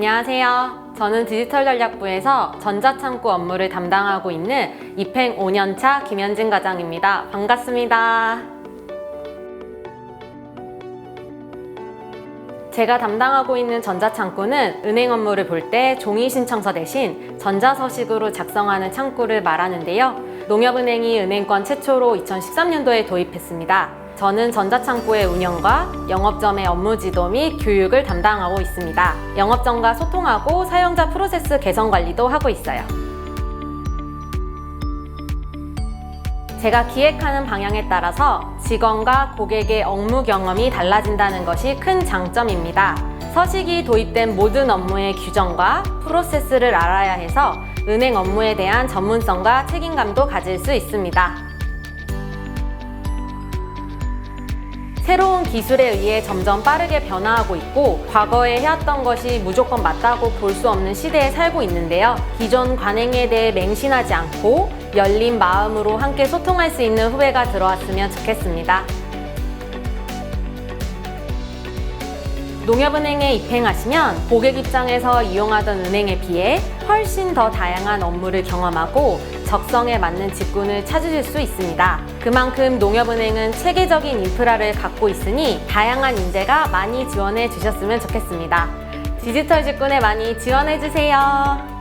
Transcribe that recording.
안녕하세요. 저는 디지털 전략부에서 전자창고 업무를 담당하고 있는 입행 5년차 김현진 과장입니다. 반갑습니다. 제가 담당하고 있는 전자창고는 은행 업무를 볼 때 종이 신청서 대신 전자서식으로 작성하는 창구를 말하는데요. 농협은행이 은행권 최초로 2013년도에 도입했습니다. 저는 전자창고의 운영과 영업점의 업무 지도 및 교육을 담당하고 있습니다. 영업점과 소통하고 사용자 프로세스 개선 관리도 하고 있어요. 제가 기획하는 방향에 따라서 직원과 고객의 업무 경험이 달라진다는 것이 큰 장점입니다. 서식이 도입된 모든 업무의 규정과 프로세스를 알아야 해서 은행 업무에 대한 전문성과 책임감도 가질 수 있습니다. 새로운 기술에 의해 점점 빠르게 변화하고 있고 과거에 해왔던 것이 무조건 맞다고 볼 수 없는 시대에 살고 있는데요. 기존 관행에 대해 맹신하지 않고 열린 마음으로 함께 소통할 수 있는 후배가 들어왔으면 좋겠습니다. 농협은행에 입행하시면 고객 입장에서 이용하던 은행에 비해 훨씬 더 다양한 업무를 경험하고 적성에 맞는 직군을 찾으실 수 있습니다. 그만큼 농협은행은 체계적인 인프라를 갖고 있으니 다양한 인재가 많이 지원해 주셨으면 좋겠습니다. 디지털 직군에 많이 지원해 주세요.